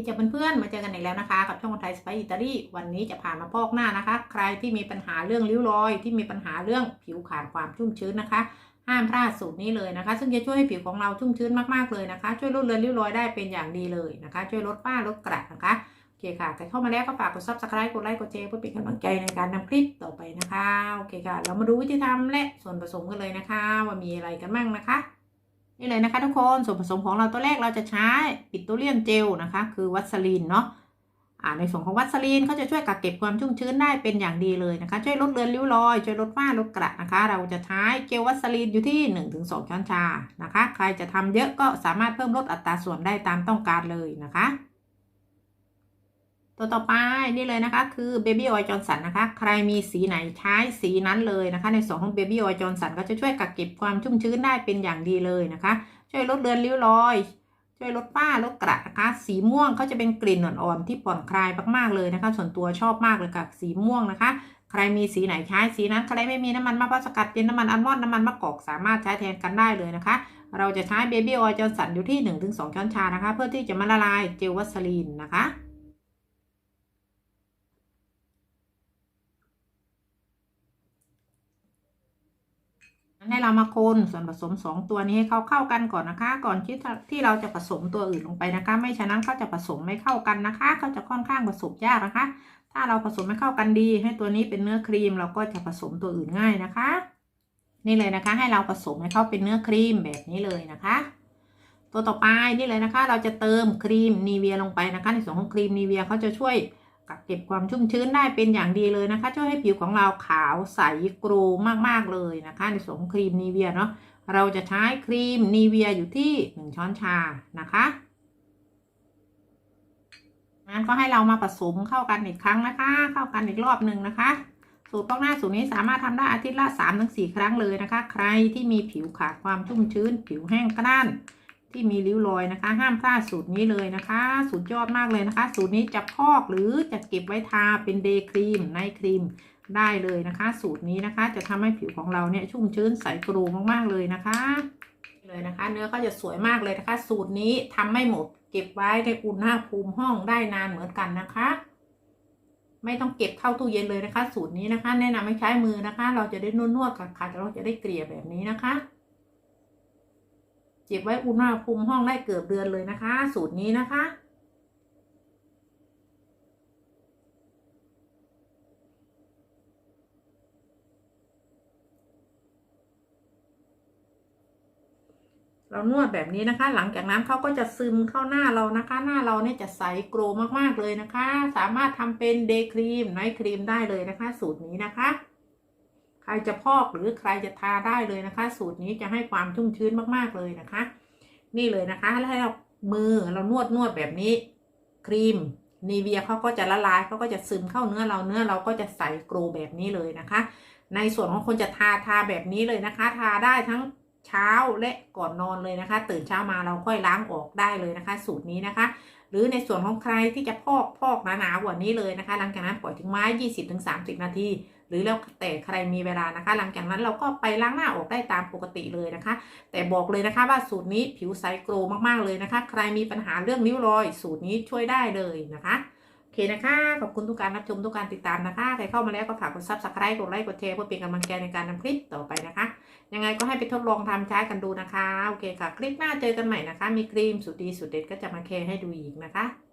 ดีจ้าเพื่อนๆ มาเจอกันอีกแล้วนะคะ กับช่องคนไทยสไปอิตาลีวันนี้จะพามาพอกหน้านะคะ ใครที่มีปัญหาเรื่องริ้วรอย ที่มีปัญหาเรื่องผิวขาดความชุ่มชื้นนะคะ ห้ามพลาดสูตรนี้เลยนะคะ ซึ่งจะช่วยให้ผิวของเราชุ่มชื้นมากๆเลยนะคะ ช่วยลดเลือนริ้วรอยได้เป็นอย่างดีเลยนะคะ ช่วยลดฝ้าลดกระนะคะโอเคค่ะใครเข้ามาแล้วก็ฝากกด subscribe กดไลค์กดแชร์เพื่อเป็นกำลังใจในการนำคลิปต่อไปนะคะโอเคค่ะ เรามาดูวิธีทำและส่วนผสมกันเลยนะคะ ว่ามีอะไรกันบ้างนะคะ นี่เลยนะคะทุกคนส่วนผสมของเราตัวแรกเราจะใช้ปิโตรเลียมเจลนะคะ คือวัสลีนเนาะในส่วนของวัสลีนเขาจะช่วยกักเก็บความชุ่มชื้นได้เป็นอย่างดีเลยนะคะ ช่วยลดเลือนริ้วรอย ช่วยลดฝ้าลดกระนะคะ เราจะใช้เจลวัสลีนอยู่ที่ 1-2 ช้อนชานะคะ ใครจะทำเยอะก็สามารถเพิ่มลดอัตราส่วนได้ตามต้องการเลยนะคะ ตัวต่อไปนี่เลยนะคะ คือเบบี้ออยจอร์สันนะคะ ใครมีสีไหนใช้สีนั้นเลยนะคะ ในส่วนของเบบี้ออยจอร์สันก็จะช่วยกักเก็บความชุ่มชื้นได้เป็นอย่างดีเลยนะคะ ช่วยลดเลือนริ้วรอย ช่วยลดฝ้าลดกระนะคะ สีม่วงเขาจะเป็นกลิ่นอ่อนๆที่ผ่อนคลายมากๆเลยนะคะ ส่วนตัวชอบมากเลยกับสีม่วงนะคะใครมีสีไหนใช้สีนั้น ใครไม่มีน้ำมันมะพร้าวสกัดเย็นน้ำมันอัลมอนด์น้ำมันมะกอกสามารถใช้แทนกันได้เลยนะคะ เราจะใช้เบบี้ออยจอร์สันอยู่ที่ 1-2 ช้อนชานะคะ เพื่อที่จะมาละลายเจลวัสลีนนะคะ ให้เรามาคนส่วนผสมสองตัวนี้ให้เขาเข้ากันก่อนนะคะ ก่อนที่ที่เราจะผสมตัวอื่นลงไปนะคะ ไม่ฉะนั้นเขาจะผสมไม่เข้ากันนะคะเขาจะค่อนข้างผสมยากนะคะ ถ้าเราผสมไม่เข้ากันดี ให้ตัวนี้เป็นเนื้อครีม เราก็จะผสมตัวอื่นง่ายนะคะ นี่เลยนะคะ ให้เราผสมให้เขาเป็นเนื้อครีมแบบนี้เลยนะคะ ตัวต่อไปนี่เลยนะคะ เราจะเติมครีมนีเวียลงไปนะคะ ในส่วนของครีมนีเวียเขาจะช่วย กักเก็บความชุ่มชื้นได้เป็นอย่างดีเลยนะคะ ช่วยให้ผิวของเราขาวใสกรูมากๆเลยนะคะ ในส่วนครีมนีเวียเนาะเราจะใช้ครีมนีเวียอยู่ที่1ช้อนชานะคะงั้นก็ให้เรามาผสมเข้ากันอีกครั้งนะคะ เข้ากันอีกรอบหนึ่งนะคะ สูตรพอกหน้าสูตรนี้สามารถทำได้อาทิตย์ละ3-4 ครั้งเลยนะคะ ใครที่มีผิวขาดความชุ่มชื้น ผิวแห้งกร้าน ที่มีริ้วรอยนะคะ ห้ามพลาดสูตรนี้เลยนะคะสุดยอดมากเลยนะคะ สูตรนี้จะพอกหรือจะเก็บไว้ทาเป็นเดย์ครีมไนท์ครีมได้เลยนะคะ สูตรนี้นะคะจะทำให้ผิวของเราเนี่ยชุ่มชื้นใสกรูมากๆเลยนะคะเลยนะคะ เนื้อก็จะสวยมากเลยนะคะ สูตรนี้ทำไม่หมดเก็บไว้ในอุณหภูมิห้องได้นานเหมือนกันนะคะ ไม่ต้องเก็บเข้าตู้เย็นเลยนะคะ สูตรนี้นะคะ แนะนำให้ใช้มือนะคะ เราจะได้นวดๆกับขาเราจะได้เกลี่ยแบบนี้นะคะ เก็บไว้อุณหภูมิห้องได้เกือบเดือนเลยนะคะ สูตรนี้นะคะ เรานวดแบบนี้นะคะ หลังจากนั้นเขาก็จะซึมเข้าหน้าเรานะคะ หน้าเราเนี่ยจะใสโกรมากๆเลยนะคะ สามารถทำเป็นเดย์ครีมไนท์ครีมได้เลยนะคะ สูตรนี้นะคะ รจะพอกหรือใครจะทาได้เลยนะคะ สูตรนี้จะให้ความชุ่มชื้นมากๆเลยนะคะ นี่เลยนะคะแล้วให้เรามือเรานวดนวดแบบนี้ ครีมนีเวียเขาก็จะละลายเขาก็จะซึมเข้าเนื้อเราเนื้อเราก็จะใสโกรแบบนี้เลยนะคะ ในส่วนของคนจะทาทาแบบนี้เลยนะคะ ทาได้ทั้งเช้าและก่อนนอนเลยนะคะ ตื่นเช้ามาเราค่อยล้างออกได้เลยนะคะ สูตรนี้นะคะ หรือในส่วนของใครที่จะพอกพอกหนาๆกว่านี้เลยนะคะ หลังจากนั้นปล่อยทิ้งไว้20-30 นาที หรือแล้วแต่ใครมีเวลานะคะ หลังจากนั้นเราก็ไปล้างหน้าออกได้ตามปกติเลยนะคะ แต่บอกเลยนะคะว่าสูตรนี้ผิวใสโกรมากๆเลยนะคะ ใครมีปัญหาเรื่องริ้วรอย สูตรนี้ช่วยได้เลยนะคะโอเคนะคะ ขอบคุณทุกการรับชมทุกการติดตามนะคะ ใครเข้ามาแล้วก็ฝากกดซับสไครต์กดไลค์กดแชร์เพื่อเป็นกำลังใจในการทำคลิปต่อไปนะคะ ยังไงก็ให้ไปทดลองทำใช้กันดูนะคะ โอเคค่ะ คลิปหน้าเจอกันใหม่นะคะ มีครีมสุดดีสุดเด็ดก็จะมาแชร์ให้ดูอีกนะคะ